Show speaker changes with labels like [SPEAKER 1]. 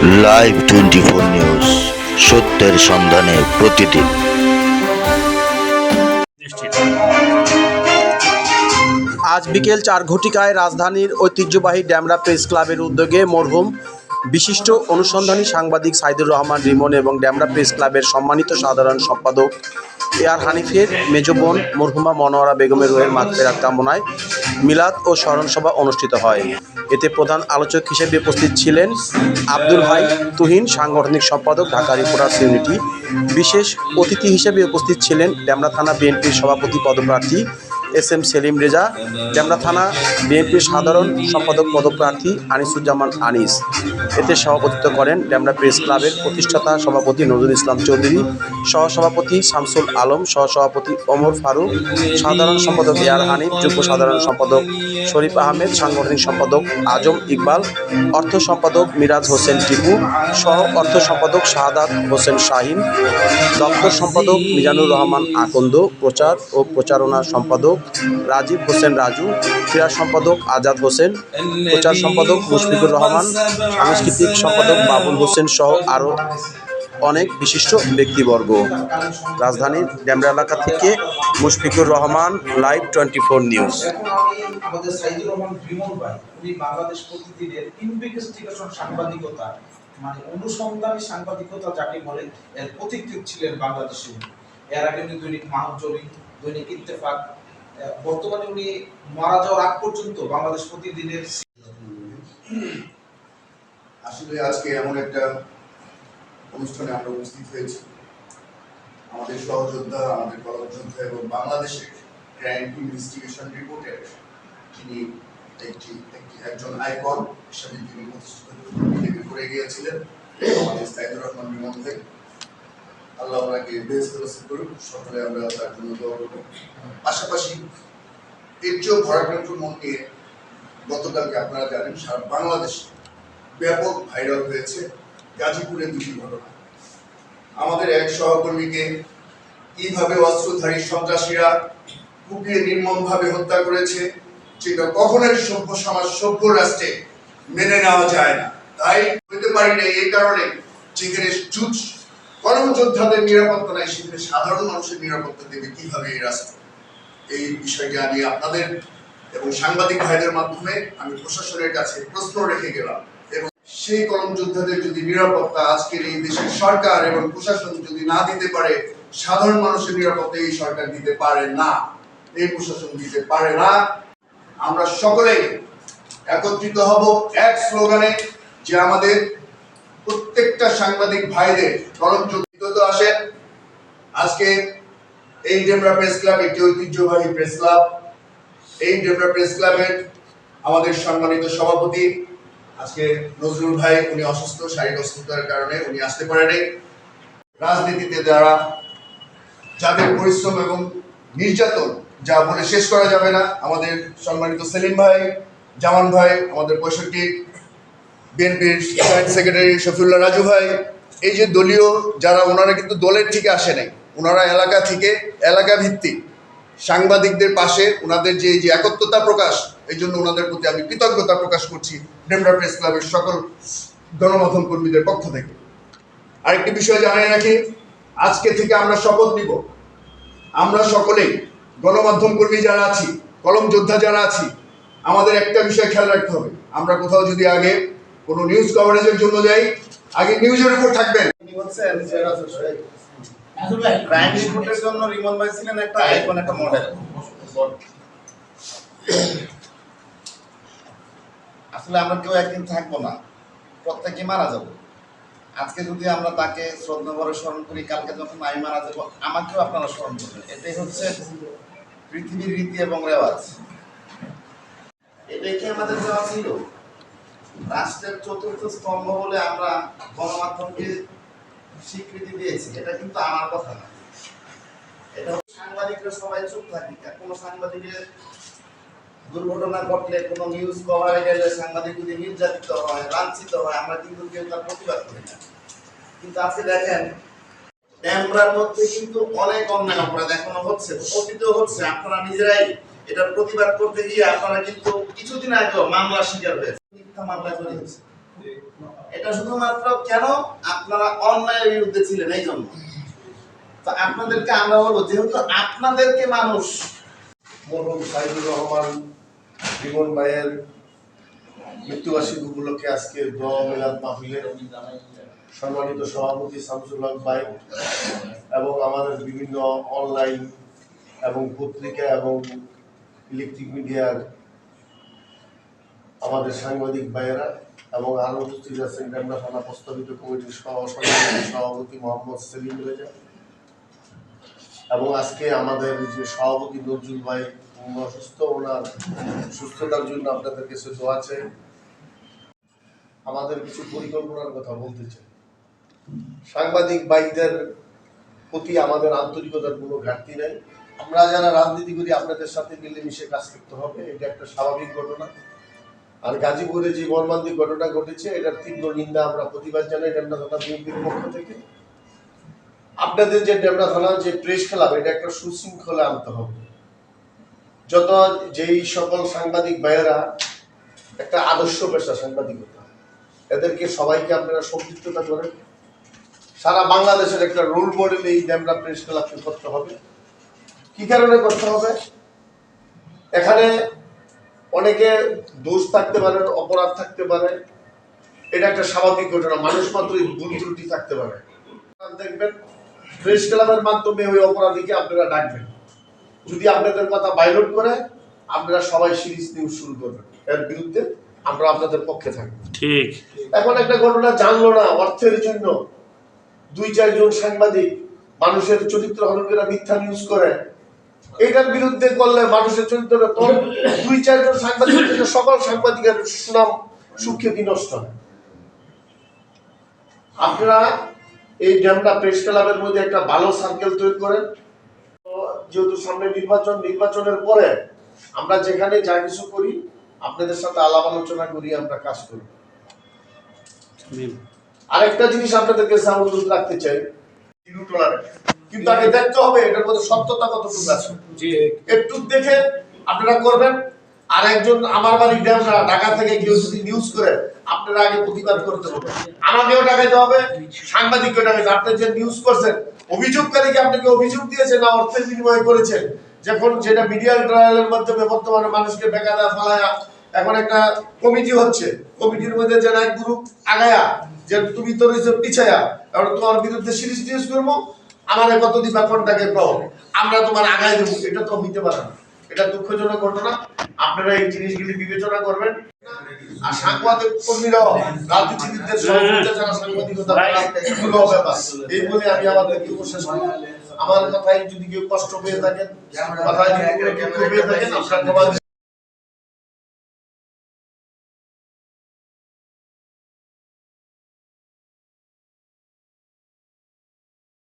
[SPEAKER 1] Live twenty four news সত্যের সন্ধানে প্রতিদিন।
[SPEAKER 2] আজ বিকেল চার ঘটিকায় রাজধানীর ঐতিহ্যবাহী ড্যামরা প্রেস ক্লাবের উদ্যোগে মরহুম বিশিষ্ট অনুসন্ধানী সাংবাদিক সাইদুর রহমান রিমন এবং ড্যামরা প্রেস ক্লাবের সম্মানিত সাধারণ সম্পাদক এয়ার হানিফের মেজবোন মরহুমা মনোয়ারা বেগমের রোহের মাগফেরাত কামনায় মিলাদ ও স্মরণসভা অনুষ্ঠিত হয়। এতে প্রধান আলোচক হিসেবে উপস্থিত ছিলেন আব্দুল ভাই তুহিন, সাংগঠনিক সম্পাদক ঢাকা রিপোর্টার্স ইউনিটি। বিশেষ অতিথি হিসেবে উপস্থিত ছিলেন ড্যামরা থানা বিএনপির সভাপতি, পদপ্রার্থী এস এম সেলিম রেজা ডেমরা থানা, বিএনপির সাধারণ সম্পাদক পদপ্রার্থী আনিসুজ্জামান আনিস। এতে সভাপতিত্ব করেন ডেমরা প্রেস ক্লাবের প্রতিষ্ঠাতা সভাপতি নজরুল ইসলাম চৌধুরী, সহসভাপতি শামসুল আলম, সহসভাপতি ওমর ফারুক, সাধারণ সম্পাদক এয়ার হানিফ, যুগ্ম সাধারণ সম্পাদক শরীফ আহমেদ, সাংগঠনিক সম্পাদক আজম ইকবাল, অর্থ সম্পাদক মিরাজ হোসেন টিপু, সহ অর্থ সম্পাদক শাহাদাত হোসেন শাহিন, দপ্তর সম্পাদক মিজানুর রহমান আকন্দ, প্রচার ও প্রচারণা সম্পাদক রাজীব হোসেন রাজু, ক্রীড়া সম্পাদক আজাদ হোসেন, প্রচার সম্পাদক মুশফিকুর রহমান, সাংস্কৃতিক সম্পাদক বাবুল হোসেন সহ আরও অনেক বিশিষ্ট ব্যক্তিবর্গ। রাজধানীর ড্যামরা এলাকা থেকে Mushfiqur Rahman, live twenty four news.
[SPEAKER 3] মানে অনুসন্ধানী সাংবাদিকতা যাকে বলে এর পথিকৃৎ ছিলেন বাংলাদেশে এর আগে দৈনিক মাহজরি দৈনিক ইত্তেফাক বর্তমানে উনি মারা যাওয়ার আগ পর্যন্ত বাংলাদেশ প্রতিদিনের
[SPEAKER 4] আসলে আজকে এমন একটা অনুষ্ঠানে আমরা উপস্থিত হয়েছি। আমাদের সহযোদ্ধা, আমাদের কলমযোদ্ধা এবং বাংলাদেশের ক্রাইম ইনভেস্টিগেশন রিপোর্টের তিনি একটি একজন আইকন হিসাবে তিনি প্রতিষ্ঠিত করে গিয়েছিলেন। আমাদের সাইদুর রহমান ভাই। আল্লাহ ওনাকে বেস্ট নসিব করুন সকলে আমরা তার জন্য দোয়া করব। পাশাপাশি এর চেয়েও ভরাক্রান্ত মন নিয়ে গতকালকে আপনারা জানেন, সারা বাংলাদেশে ব্যাপক ভাইরাল হয়েছে। গাজীপুরের দুটি ঘটনা। আমাদের এক সহকর্মীকে কীভাবে অস্ত্রধারী সন্ত্রাসীরা কুপিয়ে নির্মমভাবে হত্যা করেছে যেটা কখনোই সভ্য সমাজ, সভ্য রাষ্ট্রে মেনে নেওয়া যায় না। তাই হইতে পারি না, এই কারণে যেখানে যুদ্ধ কর্মযোদ্ধাদের নিরাপত্তা নাই, সেখানে সাধারণ মানুষের নিরাপত্তা দেবে কীভাবে এই রাষ্ট্র? এই বিষয়টি আমি আপনাদের এবং সাংবাদিক ভাইদের মাধ্যমে আমি প্রশাসনের কাছে প্রশ্ন রেখে গেলাম। এবং সেই কলম যোদ্ধাদের যদি নিরাপত্তা আজকের এই দেশের সরকার এবং প্রশাসন যদি না দিতে পারে, সাধারণ মানুষের নিরাপত্তা এই সরকার দিতে পারে না। এই প্রশাসন দিতে পারে না। আমরা সকলেই একত্রিত হব এক স্লোগানে যে আমাদের প্রত্যেকটা সাংবাদিক ভাইদের কলম যোদ্ধিত আসেন আজকে এই ডেমরা প্রেস ক্লাব একটি ঐতিহ্যবাহী প্রেস ক্লাব এই ডেমরা প্রেস ক্লাবের আমাদের সম্মানিত সভাপতি আজকে নজরুল ভাই, উনি অসুস্থ, শারীরিক অসুস্থতার কারণে উনি আসতে পারেনি। রাজনীতিতে যারা, যাদের পরিশ্রম এবং নির্যাতন, যা বলে শেষ করা যাবে না। আমাদের সম্মানিত সেলিম ভাই, জামান ভাই, আমাদের পঁয়ষট্টি বিএনপির জয়েন্ট সেক্রেটারি শফিউল্লাহ রাজু ভাই, এই যে দলীয় যারা, ওনারা কিন্তু দলের থেকে আসে নাই। ওনারা এলাকা থেকে এলাকা ভিত্তিক সাংবাদিকদের পাশে ওনাদের যে এই যে একত্রতা প্রকাশ, এই জন্য ওনাদের প্রতি আমি কৃতজ্ঞতা প্রকাশ করছি ডেমরা প্রেস ক্লাবের সকল গণমাধ্যম কর্মীদের পক্ষ থেকে। আরেকটি বিষয় জানাই রাখি, আজকে থেকে আমরা শপথ নিব। আমরা সকলেই গণমাধ্যম কর্মী যারা আছি, কলম যোদ্ধা যারা আছি, আমাদের একটা বিষয় খেয়াল রাখতে হবে। আমরা কোথাও যদি আগে কোনো নিউজ কভারেজের জন্য যাই, আগে নিউজের উপর থাকবেন
[SPEAKER 5] আসলে আমরা কেউ একদিন থাকব না। প্রত্যেকে মারা যাব। আজকে যদি আমরা তাকে শ্রদ্ধা করে স্মরণ করি, কালকে যখন আমি মারা যাব, আমাকেও আপনারা স্মরণ করবেন। এটাই হচ্ছে পৃথিবীর রীতি এবং রেওয়াজ। এটাই কি আমাদের দেওয়া ছিল? রাষ্ট্রের চতুর্থ স্তম্ভ বলে আমরা গণমাধ্যমকে স্বীকৃতি দিয়েছি, এটা কিন্তু আমার কথা না। এটা সাংবাদিকরা সবাই চুপ থাকি কোনো? সাংবাদিকের দুর্ঘটনা ঘটলে, কোনো নিউজ কভারে গেলে সাংবাদিক যদি নির্যাতিত হয়, লাঞ্ছিত হয়, আমরা কিন্তু কেউ তার প্রতিবাদ করি না। কিন্তু আজকে দেখেন ড্যামরার মধ্যে কিন্তু অনেক অন্যায় অপরাধ এখনও হচ্ছে অতীত হচ্ছে, আপনারা নিজেরাই এটার প্রতিবাদ করতে গিয়ে আপনারা কিন্তু কিছুদিন আগেও মামলা শিকার হয়েছে এটা শুধুমাত্র কেন আপনারা অন্যায়ের বিরুদ্ধে ছিলেন, এই জন্য। তো আপনাদেরকে আমরা বলব, যেহেতু আপনাদেরকে মানুষ
[SPEAKER 6] মরহুম সাইদুর রহমান জীবন ভাইয়ের মৃত্যুবার্ষিকী উপলক্ষে আজকে দোয়া মিলাদ মাহফিলের সম্মানিত সভাপতি শামসুল হক ভাই এবং আমাদের বিভিন্ন অনলাইন এবং পত্রিকা এবং ইলেকট্রিক মিডিয়ার আমাদের সাংবাদিক ভাইয়েরা এবং আরও উপস্থিত আছেন ডেমরা থানা প্রস্তাবিত কমিটির সভাপতি মোহাম্মদ সেলিম রেজা। এবং আজকে আমাদের যে সভাপতি নজরুল ভাই অসুস্থ, ওনার সুস্থতার জন্য আপনাদের কাছে দোয়া চাই। আমাদের কিছু পরিকল্পনার কথা বলতে চাই। সাংবাদিক ভাইদের প্রতি আমাদের আন্তরিকতার কোনো ঘাটতি নাই। আমরা যারা রাজনীতি করি, আপনাদের সাথে মিলেমিশে কাজ করতে হবে, এটা একটা স্বাভাবিক ঘটনা। আর গাজীপুরে যে মর্মান্তিক ঘটনা ঘটেছে, এটার তীব্র নিন্দা আমরা প্রতিবাদ জানাই ডেমরা থানা বিএনপির পক্ষ থেকে। আপনাদের যে ডেমরা থানার যে প্রেস ক্লাব, এটা একটা সুশৃঙ্খলা আনতে হবে। যত যেই সকল সাংবাদিক ভাইয়েরা, একটা আদর্শ পেশা সাংবাদিকতা, এদেরকে সবাইকে আপনারা সম্পৃক্ততা করেন। সারা বাংলাদেশের একটা রোল মডেল এই ডেমরা প্রেস ক্লাবকে করতে হবে। কি কারণে করতে হবে? এখানে অনেকে দোষ থাকতে পারে অপরাধ থাকতে পারে। এটা একটা স্বাভাবিক ঘটনা মানুষ মাত্রই ভুল ত্রুটি থাকতে পারে। দেখবেন প্রেস ক্লাবের মাধ্যমে ওই অপরাধীকে আপনারা ডাকবেন। যদি আপনাদের কথা বাইলট করে আপনারা সবাই সিরিজ নিউজ শুরু করবেন। এর বিরুদ্ধে আমরা আপনাদের পক্ষে থাকব।
[SPEAKER 7] ঠিক।
[SPEAKER 6] এখন একটা ঘটনা জানলো না অর্থের জন্য। দুই চারজন সাংবাদিক মানুষের চরিত্র হরণ করে মিথ্যা নিউজ করে। এটার বিরুদ্ধে করলে মানুষের চরিত্র তোর দুই চারজন সাংবাদিক সকল সাংবাদিকের সুনাম সুখ্যাতি নষ্ট হয়। আপনারা এই ড্যামটা প্রেস ক্লাবের মধ্যে একটা ভালো সার্কেল তৈরি করেন। তো যেহেতু সামনে নির্বাচন নির্বাচনের পরে আমরা যেখানে যা কিছু করি আপনাদের সাথে আলাপ আলোচনা করি আমরা কাজ করি। আরেকটা জিনিস আপনাদেরকে কাছে অনুরোধ রাখতে চাই জিরো টলারেন্স কিন্তু আগে দেখতে হবে এটার মধ্যে সত্যতা কতটুকু আছে। একটু দেখে আপনারা করবেন। আর একজন আমার বাড়ি ড্যামরা ঢাকা থেকে কেউ যদি নিউজ করে আপনারা আগে প্রতিবাদ করতে হবে। আমাকেও টাকাইতে হবে সাংবাদিককেও টাকাইতে আপনি যে নিউজ করছেন অভিযোগকারীকে আপনাকে অভিযোগ দিয়েছে না অর্থের বিনিময় করেছেন যখন যেটা মিডিয়া ট্রায়ালের মাধ্যমে বর্তমানে মানুষকে বেকাদা ফালায়া এখন একটা কমিটি হচ্ছে। কমিটির মধ্যে যে এক গ্রুপ আগায়া যে তুমি তো রয়েছে পিছায়া কারণ তোমার বিরুদ্ধে সিরিজ নিউজ করব আমার কত দিবা কোনটাকে কও? আমরা তোমার আগায় দেবো। এটা তো হইতে পারে না এটা দুঃখজনক ঘটনা। আপনারা এই জিনিসগুলি বিবেচনা করবেন। আর সাংবাদিক কর্মীরাও রাজনীতিবিদদের সহযোগিতা ছাড়া সাংবাদিকতা দুরূহ ব্যাপার। এই বলে আমি আমার বক্তব্য শেষ করি। আমার কথায় যদি কেউ কষ্ট পেয়ে থাকেন কথায় যদি দুঃখ পেয়ে থাকেন আপনার